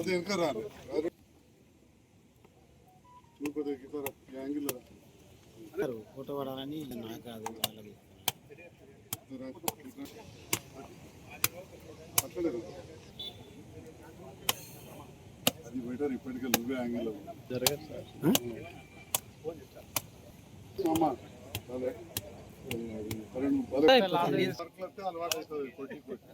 అది రాను. ఫోటో పడాలని నాకు కాదు వాళ్ళకి. అది బెటర్ ఇప్పటికే నువ్వే యాంగిల్. వర్క్లు వస్తే అలవాటు అవుతుంది కొట్టి కొట్టి.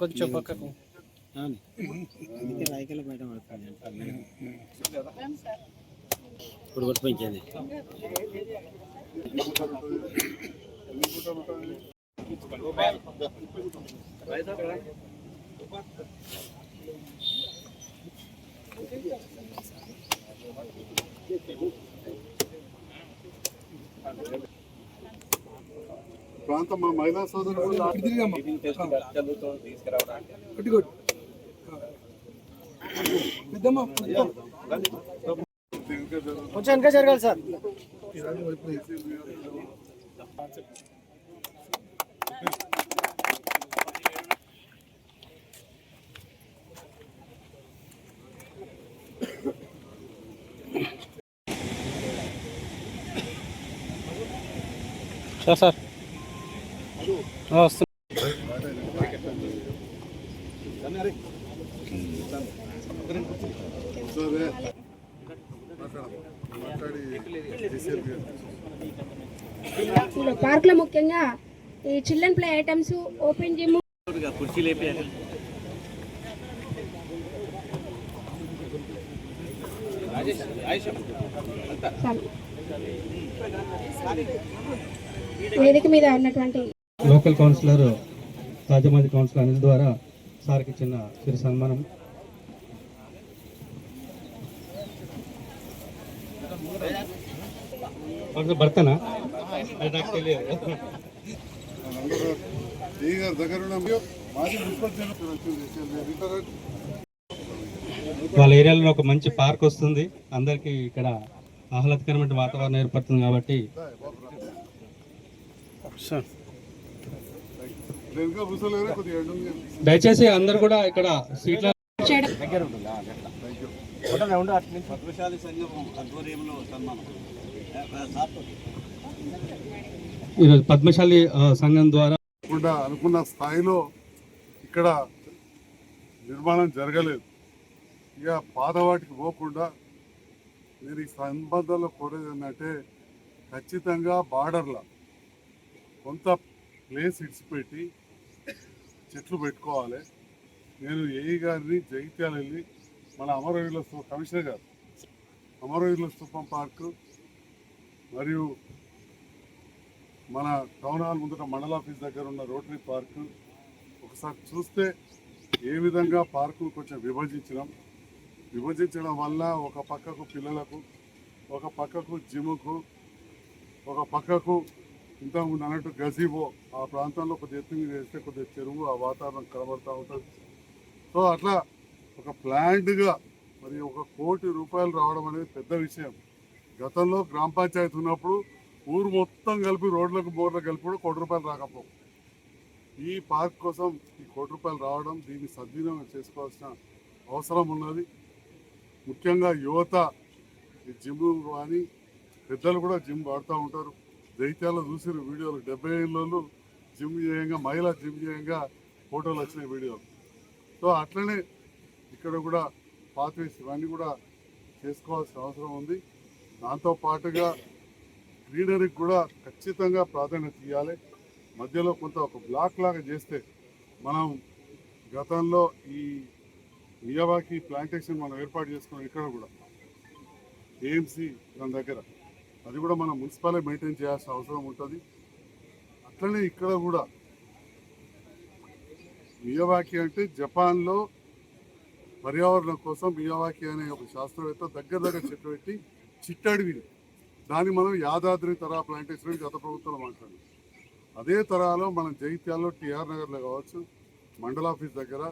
కొంచెం పక్కకు అవును. బయట పడుతుంది ఇప్పుడు కొట్టుపోయింది Thank you ఉంటుంది? ఎన్ని గుంటలు ఉంటుంది? ప్రాంతం మా మహిళా సోదరులు కూడా ఇంకా జరుగుతుంది. కొంచెం వెనక జరగాలి సార్ సార్ సార్ వస్తుంది సరే మాట్లాడి డిసైడ్ పార్క్లో ముఖ్యంగా ఈ children play items open gym వేదిక మీద ఉన్నటువంటి local councillor Rajahmundry councillor Anil ద్వారా సార్కి చిన్న చిరు సన్మానం. భర్తనా? అది నాకు తెలియదు. వాళ్ళ ఏరియాలో ఒక మంచి పార్క్ వస్తుంది. అందరికీ ఇక్కడ ఆహ్లాదకరమైన వాతావరణం ఏర్పడుతుంది కాబట్టి. సార్. దయచేసి అందరు కూడా ఇక్కడ సీట్ల ఈరోజు పద్మశాలి సంఘం ద్వారా కాకుండా అనుకున్న స్థాయిలో ఇక్కడ నిర్మాణం జరగలేదు. ఇక పాత వాటికి పోకుండా నేను ఈ సంబంధాల్లో కోరేది ఏంటంటే ఖచ్చితంగా బార్డర్లో కొంత ప్లేస్ ఇడిచిపెట్టి చెట్లు పెట్టుకోవాలి. నేను ఏఈ గారిని జగిత్యాల వెళ్ళి మన అమరవీరుల స్తూ కమిషనర్ గారు. అమరవీరుల స్తూపం పార్కు మరియు మన టౌన్ హాల్ ముందట మండల ఆఫీస్ దగ్గర ఉన్న రోటరీ పార్కు. ఒకసారి చూస్తే ఏ విధంగా పార్కును కొంచెం విభజించినాం. విభజించడం వల్ల ఒక పక్కకు పిల్లలకు ఒక పక్కకు జిమ్కు ఒక పక్కకు ఇంతకుముందు అన్నట్టు గజీబో ఆ ప్రాంతంలో కొద్ది ఎత్తు మీద వేస్తే కొద్దిగా చెరువు ఆ వాతావరణం కనబడుతూ ఉంటుంది. సో అట్లా ఒక ప్లాంట్గా మరి ఒక కోటి రూపాయలు రావడం అనేది పెద్ద విషయం. గతంలో గ్రామ పంచాయతీ ఉన్నప్పుడు ఊరు మొత్తం కలిపి రోడ్లకు బోర్లకు కలిపి కూడా కోటి రూపాయలు రాకపో ఈ పార్క్ కోసం ఈ కోటి రూపాయలు రావడం దీన్ని సద్వినియోగం చేసుకోవాల్సిన అవసరం ఉన్నది. ముఖ్యంగా యువత ఈ జిమ్ కానీ పెద్దలు కూడా జిమ్ వాడుతూ ఉంటారు. దైత్యాల్లో చూసిన వీడియోలు. డెబ్బై ఏళ్ళు జిమ్ చేయంగా మహిళ జిమ్ చేయంగా ఫోటోలు వచ్చిన వీడియోలు. సో అట్లనే ఇక్కడ కూడా పాత్వేస్ ఇవన్నీ కూడా చేసుకోవాల్సిన అవసరం ఉంది. దాంతో పాటుగా గ్రీనరీకి కూడా ఖచ్చితంగా ప్రాధాన్యత ఇవ్వాలి. మధ్యలో కొంత ఒక బ్లాక్ లాగా చేస్తే మనం గతంలో ఈ మియావాకి ప్లాంటేషన్ మనం ఏర్పాటు చేసుకున్నాం ఇక్కడ కూడా. ఏఎంసీ దాని దగ్గర. అది కూడా మనం మున్సిపాలే మెయింటైన్ చేయాల్సిన అవసరం ఉంటుంది. అట్లనే ఇక్కడ కూడా మియవాకి అంటే జపాన్లో పర్యావరణం కోసం మియవాకి అనే ఒక శాస్త్రవేత్త దగ్గర దగ్గర చెట్టు పెట్టి చిట్టడివి దాన్ని మనం యాదాద్రి తరా ప్లాంటేషన్ అని గత ప్రభుత్వంలో మాట్లాడాం. అదే తరాలో మనం జైత్యాల్లో టిఆర్ నగర్లో కావచ్చు మండల ఆఫీస్ దగ్గర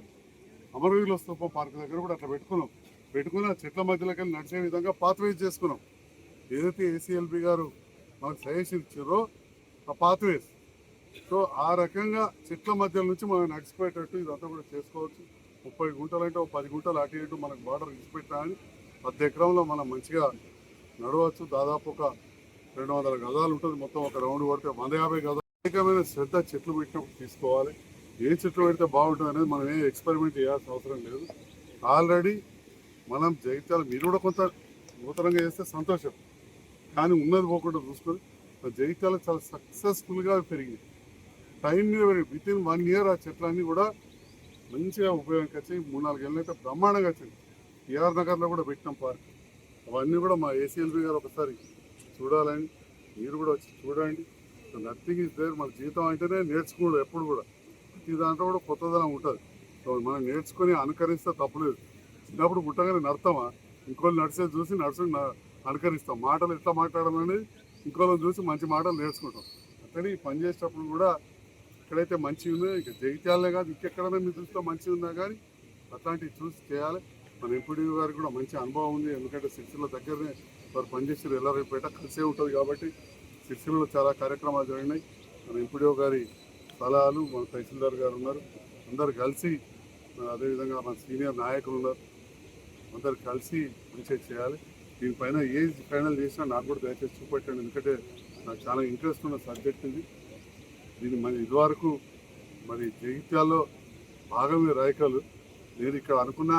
అమరవీరుల స్తూపం పార్క్ దగ్గర కూడా అట్లా పెట్టుకున్నాం. పెట్టుకుని ఆ చెట్ల మధ్యలోకి నడిచే విధంగా పాత్వేజ్ చేసుకున్నాం. ఏదైతే ఏసీఎల్బి గారు మనకు సజెషన్ ఇచ్చారో ఆ పాత్వేస్ సో ఆ రకంగా చెట్ల మధ్య నుంచి మనం నడిచిపోయేటట్టు ఇదంతా కూడా చేసుకోవచ్చు. ముప్పై గుంటలు అంటే ఒక పది గుంటలు అటు ఇటు మనకు బార్డర్ ఇచ్చిపెట్టినా పది ఎకరంలో మనం మంచిగా నడవచ్చు. దాదాపు ఒక రెండు వందల గజాలు ఉంటుంది. మొత్తం ఒక రౌండ్ కొడితే వంద యాభై గజాలు. అనేకమైన శ్రద్ధ చెట్లు పెట్టినప్పుడు తీసుకోవాలి. ఏ చెట్లు పెడితే బాగుంటుంది అనేది మనం ఏ ఎక్స్పెరిమెంట్ చేయాల్సిన అవసరం లేదు. ఆల్రెడీ మనం జగిత్యాల మీరు కూడా కొంత నూతనంగా చేస్తే సంతోషం. కానీ ఉన్నది పోకుండా చూసుకొని మన జగిత్యాల చాలా సక్సెస్ఫుల్గా పెరిగింది టైం మీద విత్ ఇన్ వన్ ఇయర్ ఆ చెట్లన్నీ కూడా మంచిగా ఉపయోగంకి వచ్చాయి. మూడు నాలుగు ఏళ్ళు అయితే బ్రహ్మాండంగా వచ్చింది టీఆర్ నగర్లో కూడా పెట్టినాం పార్క్ అవన్నీ కూడా మా ఏసీఎల్బీ గారు ఒకసారి చూడాలని మీరు కూడా వచ్చి చూడండి. నథింగ్ ఇస్ దేర్ మన జీవితం అంటేనే నేర్చుకోవడం ఎప్పుడు కూడా. ప్రతి దాంట్లో కూడా కొత్తదనం ఉంటుంది. సో మనం నేర్చుకొని అనుకరిస్తే తప్పలేదు. చిన్నప్పుడు పుట్టగానే నడతామా? ఇంకోళ్ళు నడిచేది చూసి నడుచు అనుకరిస్తాం మాటలు ఎట్లా మాట్లాడాలనేది ఇంకోళ్ళని చూసి మంచి మాటలు నేర్చుకుంటాం. అక్కడే ఈ పని చేసేటప్పుడు కూడా ఎక్కడైతే మంచి ఉందో ఇక జగిత్యాలనే కాదు ఇంకెక్కడైనా మీరు చూస్తే మంచి ఉందా కానీ అట్లాంటివి చూసి చేయాలి. మన ఎంపీడీ గారికి కూడా మంచి అనుభవం ఉంది. ఎందుకంటే సిరిసిల్ల దగ్గరనే వారు పనిచేసారు ఎల్లారైపేట కలిసే ఉంటుంది కాబట్టి సిరిసిల్లలో చాలా కార్యక్రమాలు జరిగినాయి. మన ఎంపీడీఓ గారి సలహాలు మన తహసీల్దార్ గారు ఉన్నారు. అందరు కలిసి అదేవిధంగా మన సీనియర్ నాయకులు ఉన్నారు. అందరు కలిసి మంచిగా చేయాలి. దీనిపైన ఏజ్ ఫైనల్ చేసినా నాకు కూడా దయచేసి చూపెట్టండి. ఎందుకంటే నాకు చాలా ఇంట్రెస్ట్ ఉన్న సబ్జెక్ట్ ఇది. దీన్ని మరి ఇదివరకు మరి జగిత్యాల్లో భాగమే రాయకాలు. నేను ఇక్కడ అనుకున్న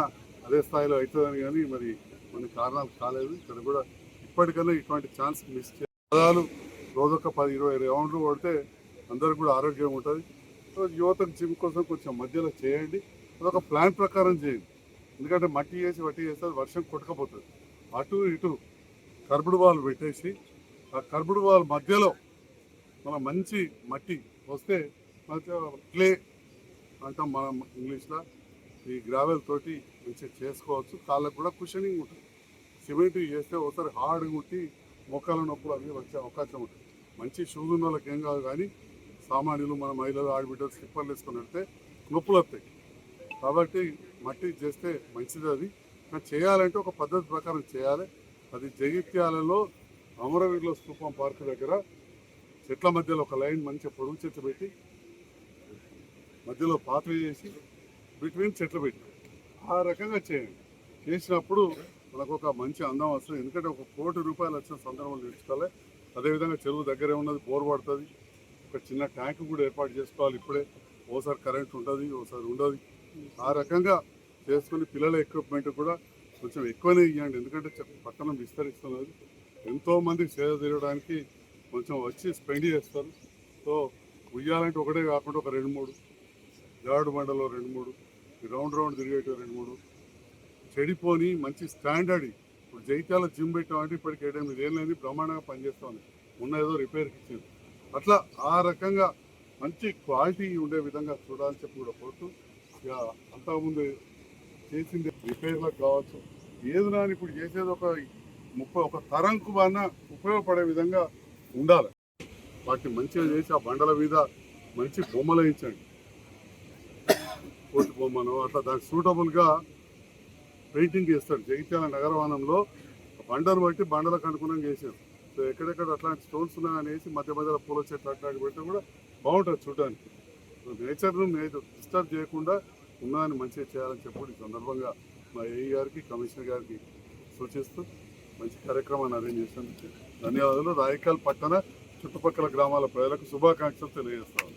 అదే స్థాయిలో అవుతుందని కానీ మరి కొన్ని కారణాలు కాలేదు. ఇక్కడ కూడా ఇప్పటికన్నా ఇటువంటి ఛాన్స్ మిస్ చే పదాలు రోజొక పది ఇరవై రౌండ్లు కొడితే అందరికి కూడా ఆరోగ్యం ఉంటుంది. సో యువతకు జిమ్ కోసం కొంచెం మధ్యలో చేయండి. అదొక ప్లాన్ ప్రకారం చేయండి. ఎందుకంటే మట్టి వేసి వట్టి చేస్తే అది వర్షం కొట్టకపోతుంది. అటు ఇటు కర్బుడు వాళ్ళు పెట్టేసి ఆ కర్బుడు వాళ్ళ మధ్యలో మన మంచి మట్టి వస్తే మంచిగా క్లే అంటాం మనం ఇంగ్లీష్లో. ఈ గ్రావెల్ తోటి మంచిగా చేసుకోవచ్చు. కాళ్ళకు కూడా కుషనింగ్ ఉంటుంది. సిమెంట్ చేస్తే ఒకసారి హార్డ్ కుట్టి మొక్కల నొప్పులు అవి వచ్చే అవకాశం ఉంటుంది. మంచి షూస్ ఉన్న వాళ్ళకి ఏం కాదు కానీ సామాన్యులు మన మహిళలు ఆడబిడ్డలు స్లిప్పర్లు వేసుకొని వెళ్తే నొప్పులు వస్తాయి. కాబట్టి మట్టి చేస్తే మంచిది అది. చేయాలంటే ఒక పద్ధతి ప్రకారం చేయాలి. అది జగిత్యాలలో అమరవీరుల స్థూపం పార్క్ దగ్గర చెట్ల మధ్యలో ఒక లైన్ మంచిగా పొడుగు చెట్లు పెట్టి మధ్యలో పాత్ర చేసి బిట్వీన్ చెట్లు పెట్టి. ఆ రకంగా చేయండి. చేసినప్పుడు మనకు ఒక మంచి అందం వస్తుంది. ఎందుకంటే ఒక కోటి రూపాయలు వచ్చిన సందర్భం తీసుకోవాలి అదేవిధంగా చెరువు దగ్గరే ఉన్నది బోర్ పడుతుంది. ఒక చిన్న ట్యాంక్ కూడా ఏర్పాటు చేసుకోవాలి ఇప్పుడే. ఓసారి కరెంట్ ఉంటుంది ఓసారి ఉండదు. ఆ రకంగా చేసుకుని పిల్లల ఎక్విప్మెంట్ కూడా కొంచెం ఎక్కువనే ఇవ్వండి ఎందుకంటే పట్టణం విస్తరిస్తున్నది. ఎంతోమందికి సేవ తీరడానికి కొంచెం వచ్చి స్పెండ్ చేస్తారు. సో ఉయ్యాలంటే ఒకటే కాకుండా ఒక రెండు మూడు జాడు బండలో రెండు మూడు రౌండ్ రౌండ్ తిరిగేటివి రెండు మూడు. చెడిపోని మంచి స్టాండర్డ్ ఇప్పుడు జైత్యాల జిమ్ పెట్టామంటే ఇప్పటికి ఏడెనిమిది ఏళ్ళని బ్రహ్మాండంగా పనిచేస్తుంది. ఉన్న ఏదో రిపేర్కి ఇచ్చింది అట్లా ఆ రకంగా మంచి క్వాలిటీ ఉండే విధంగా చూడాలని చెప్పి కూడా కోరుతూ ఇక అంతకుముందు చేసింది రిపేర్లకు కావచ్చు. ఏది నాని ఇప్పుడు చేసేది ఒక ముప్పై ఒక తరంకు అన్న ఉపయోగపడే విధంగా ఉండాలి. వాటిని మంచిగా చేసి ఆ బండల మీద మంచి బొమ్మలు వేయించండి. కోటి బొమ్మను అట్లా దానికి సూటబుల్గా పెయింటింగ్ చేస్తాడు. జగిత్యాల నగరవానంలో బండలు బట్టి బండలకు అనుగుణంగా చేశారు. సో ఎక్కడెక్కడ అట్లాంటి స్టోన్స్ ఉన్నా వేసి మధ్య మధ్యలో పూల చెట్లు అట్లాంటి పెడితే కూడా బాగుంటుంది చూడడానికి. నేచర్ను నేచర్ డిస్టర్బ్ చేయకుండా ఉన్నదాన్ని మంచిగా చేయాలని చెప్పి ఈ సందర్భంగా మా ఏఈ గారికి కమిషనర్ గారికి సూచిస్తూ మంచి కార్యక్రమాన్ని అరేంజ్ చేసినందుకు ధన్యవాదాలు. రాయకల్ పట్టణ చుట్టుపక్కల గ్రామాల ప్రజలకు శుభాకాంక్షలు తెలియజేస్తాను.